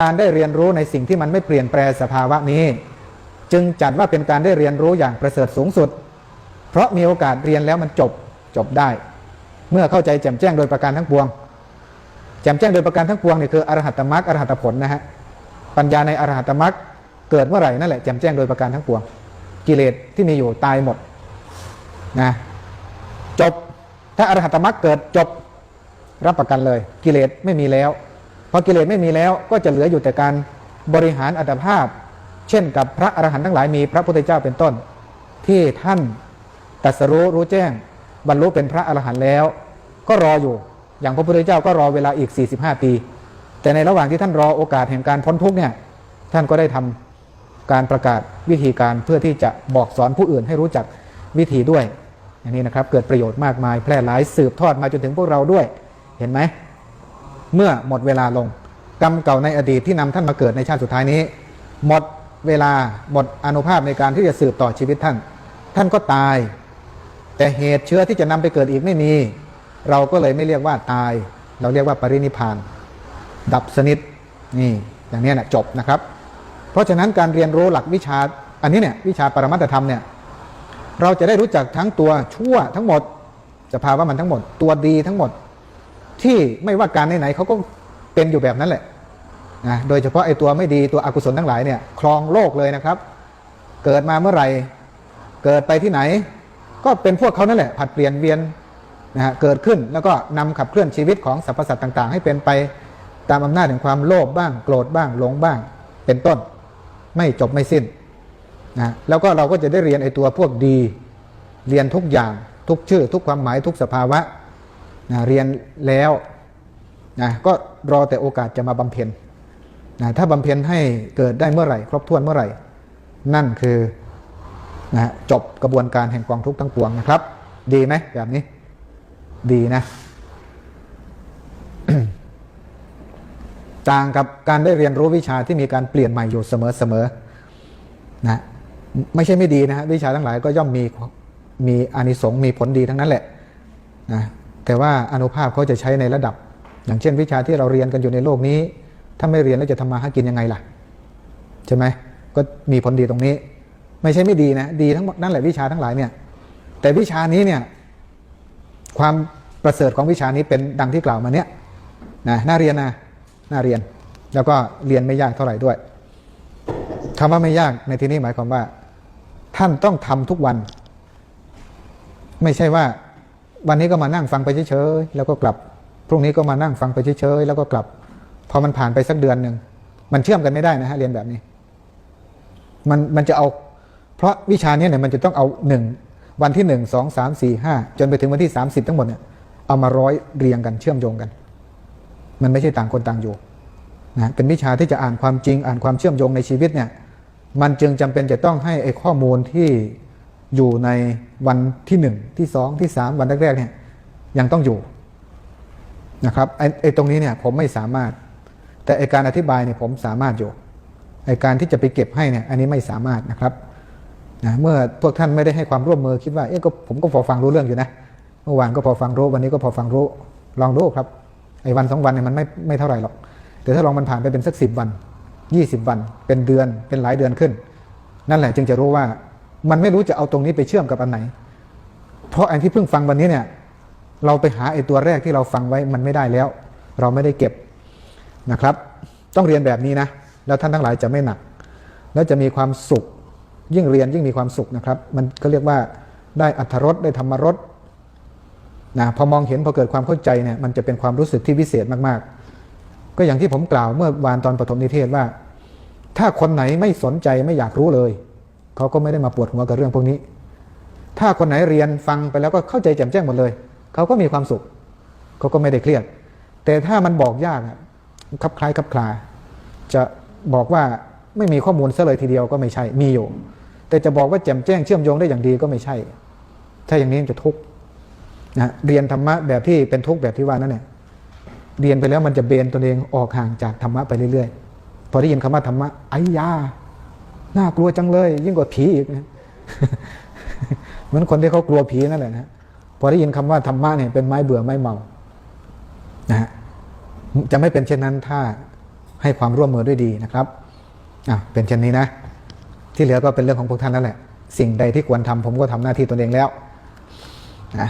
การได้เรียนรู้ในสิ่งที่มันไม่เปลี่ยนแปลสภาวะนี้ จึงจัดว่าเป็นการได้เรียนรู้อย่างประเสริฐสูงสุด เพราะมีโอกาสเรียนแล้วมันจบจบได้ เมื่อเข้าใจแจ่มแจ้งโดยประการทั้งปวงแจ่มแจ้งโดยประการทั้งปวงนี่คืออรหัตมรรคอรหัตผลนะฮะปัญญาในอรหัตมรรคเกิดเมื่อไหร่นั่นแหละแจ่มแจ้งโดยประการทั้งปวง กิเลสที่มีอยู่ตายหมดนะจบถ้าอรหัตมรรคเกิดจบรับประกันเลย กิเลสไม่มีแล้ว พอกิเลสไม่มีแล้วก็จะเหลืออยู่แต่การบริหารอัตภาพ เช่นกับพระอรหันต์ทั้งหลายมีพระพุทธเจ้าเป็นต้น ที่ท่านตัสรู้รู้แจ้ง บรรลุเป็นพระอรหันต์แล้ว ก็รออยู่อย่างพระพุทธเจ้าก็รอเวลาอีก 45 ปี แต่ในระหว่างที่ท่านรอโอกาสแห่งการพ้นทุกข์เนี่ยท่านก็ได้ทำการประกาศวิธีการเพื่อที่จะบอกสอนผู้อื่นให้รู้จักวิธีด้วยอย่างนี้นะครับเกิดประโยชน์มากมายแพร่หลายสืบทอดมาจนถึงพวกเราด้วย เห็นไหม เมื่อหมดเวลาลง กรรมเก่าในอดีตที่นำท่านมาเกิดในชาติสุดท้ายนี้ หมดเวลาหมดอนุภาพในการที่จะสืบต่อชีวิตท่าน ท่านก็ตาย แต่เหตุเชื้อที่จะนำไปเกิดอีกไม่มี เราก็เลยไม่เรียกว่าตาย เราเรียกว่าปรินิพาน ดับสนิทนี่อย่างนี้นะจบนะครับ เพราะฉะนั้นการเรียนรู้หลักวิชาอันนี้เนี่ยวิชาปรมัตธรรมเนี่ยเราจะได้รู้จักทั้งตัวชั่วทั้งหมดสภาวะมันทั้งหมด ตัวดีทั้งหมด ที่ไม่ว่าการไหนๆเขาก็เป็นอยู่แบบนั้นแหละนะโดยเฉพาะไอ้ตัวไม่ดีตัวอกุศลทั้งหลายเนี่ยครองโลกเลยนะครับ เกิดมาเมื่อไหร่ เกิดไปที่ไหน ก็เป็นพวกเขานั่นแหละผัดเปลี่ยนเวียนนะฮะเกิดขึ้นแล้วก็นำขับเคลื่อนชีวิตของสรรพสัตว์ต่าง ๆ ให้เป็นไปตามอำนาจแห่งความโลภบ้างโกรธบ้างหลงบ้าง เป็นต้น ไม่จบไม่สิ้นนะแล้วก็เราก็จะได้เรียนไอ้ตัวพวกดี เรียนทุกอย่างทุกชื่อ ทุกความหมายทุกสภาวะ นะเรียนแล้วนะก็รอแต่โอกาสจะมาบำเพ็ญนะถ้าบำเพ็ญให้เกิดได้เมื่อไหร่ ครบถ้วนเมื่อไหร่ นั่นคือนะจบกระบวนการแห่งกองทุกข์ทั้งปวงนะครับ ดีไหมแบบนี้ ดีนะ ต่างกับการได้เรียนรู้วิชาที่มีการเปลี่ยนใหม่อยู่เสมอๆนะไม่ใช่ไม่ดีนะฮะวิชาทั้งหลายก็ย่อมมีมีอานิสงส์มีผลดีทั้งนั้นแหละนะ แต่ว่าอนุภาพเขาจะใช้ในระดับ อย่างเช่นวิชาที่เราเรียนกันอยู่ในโลกนี้ ถ้าไม่เรียนแล้วจะทำมาหากินยังไงล่ะ ใช่ไหมก็มีผลดีตรงนี้ ไม่ใช่ไม่ดีนะ ดีทั้งนั่นแหละวิชาทั้งหลายเนี่ย แต่วิชานี้เนี่ย ความประเสริฐของวิชานี้เป็นดังที่กล่าวมาเนี่ยนะน่าเรียนนะน่าเรียน แล้วก็เรียนไม่ยากเท่าไหร่ด้วยคำว่าไม่ยากในที่นี้หมายความว่า ท่านต้องทำทุกวัน ไม่ใช่ว่า วันนี้ก็มานั่งฟังไปเฉยๆแล้วก็กลับ พรุ่งนี้ก็มานั่งฟังไปเฉยๆแล้วก็กลับ พอมันผ่านไปสักเดือนหนึ่งมันเชื่อมกันไม่ได้นะฮะเรียนแบบนี้ มันมันจะเอา เพราะวิชาเนี้เนี่ยมันจะต้องเอาหนึ่งวันที่หนึ่งสองสามสี่ห้าจนไปถึงวันที่สามสิบทั้งหมดเนี่ยเอามาร้อยเรียงกันเชื่อมโยงกัน มันไม่ใช่ต่างคนต่างอยู่นะเป็นวิชาที่จะอ่านความจริงอ่านความเชื่อมโยงในชีวิตเนี่ย มันจึงจำเป็นจะต้องให้ไอ้ข้อมูลที่ อยู่ในวันที่หนึ่งที่สองที่สามวันแรกๆเนี่ยยังต้องอยู่นะครับไอ้ไอตรงนี้เนี่ยผมไม่สามารถ แต่ไอการอธิบายเนี่ยผมสามารถอยู่ไอการที่จะไปเก็บให้เนี่ยอันนี้ไม่สามารถนะครับนะเมื่อพวกท่านไม่ได้ให้ความร่วมมือคิดว่าเอ๊ะก็ผมก็พอฟังรู้เรื่องอยู่นะเมื่อวานก็พอฟังรู้วันนี้ก็พอฟังรู้ลองดูครับไอ้วันสองวันเนี่ยมันไม่ไม่เท่าไหร่หรอก แต่ถ้าลองมันผ่านไปเป็นสักสิบวันยี่สิบวัน เป็นเดือนเป็นหลายเดือนขึ้น นั่นแหละจึงจะรู้ว่า มันไม่รู้จะเอาตรงนี้ไปเชื่อมกับอันไหน เพราะอันที่เพิ่งฟังวันนี้เนี่ย เราไปหาไอ้ตัวแรกที่เราฟังไว้มันไม่ได้แล้ว เราไม่ได้เก็บนะครับ ต้องเรียนแบบนี้นะ แล้วท่านทั้งหลายจะไม่หนัก แล้วจะมีความสุข ยิ่งเรียนยิ่งมีความสุขนะครับ มันก็เรียกว่าได้อัธรสได้ธรรมรสนะพอมองเห็นพอเกิดความเข้าใจเนี่ยมันจะเป็นความรู้สึกที่วิเศษมากๆ ก็อย่างที่ผมกล่าวเมื่อวานตอนปฐมนิเทศว่า ถ้าคนไหนไม่สนใจไม่อยากรู้เลย เขาก็ไม่ได้มาปวดหัวกับเรื่องพวกนี้ ถ้าคนไหนเรียนฟังไปแล้วก็เข้าใจแจ่มแจ้งหมดเลย เขาก็มีความสุข เขาก็ไม่ได้เครียด แต่ถ้ามันบอกยากอะคับคล้ายคับคลา จะบอกว่าไม่มีข้อมูลซะเลยทีเดียวก็ไม่ใช่ มีอยู่ แต่จะบอกว่าแจ่มแจ้งเชื่อมโยงได้อย่างดีก็ไม่ใช่ ถ้าอย่างนี้จะทุกข์นะเรียนธรรมะแบบที่เป็นทุกข์แบบที่ว่านั่นเนี่ยเรียนไปแล้วมันจะเบนตัวเองออกห่างจากธรรมะไปเรื่อยๆ พอได้ยินคำว่าธรรมะไอ้ยา น่ากลัวจังเลย ยิ่งกว่าผีอีกนะเหมือนคนที่เขากลัวผีนั่นแหละนะพอได้ยินคำว่าธรรมะเนี่ยเป็นไม้เบื่อไม้เมานะฮะจะไม่เป็นเช่นนั้นถ้าให้ความร่วมมือด้วยดีนะครับอะเป็นเช่นนี้นะ ที่เหลือก็เป็นเรื่องของพวกท่านแล้วแหละ สิ่งใดที่ควรทำผมก็ทำหน้าที่ตนเองแล้วนะ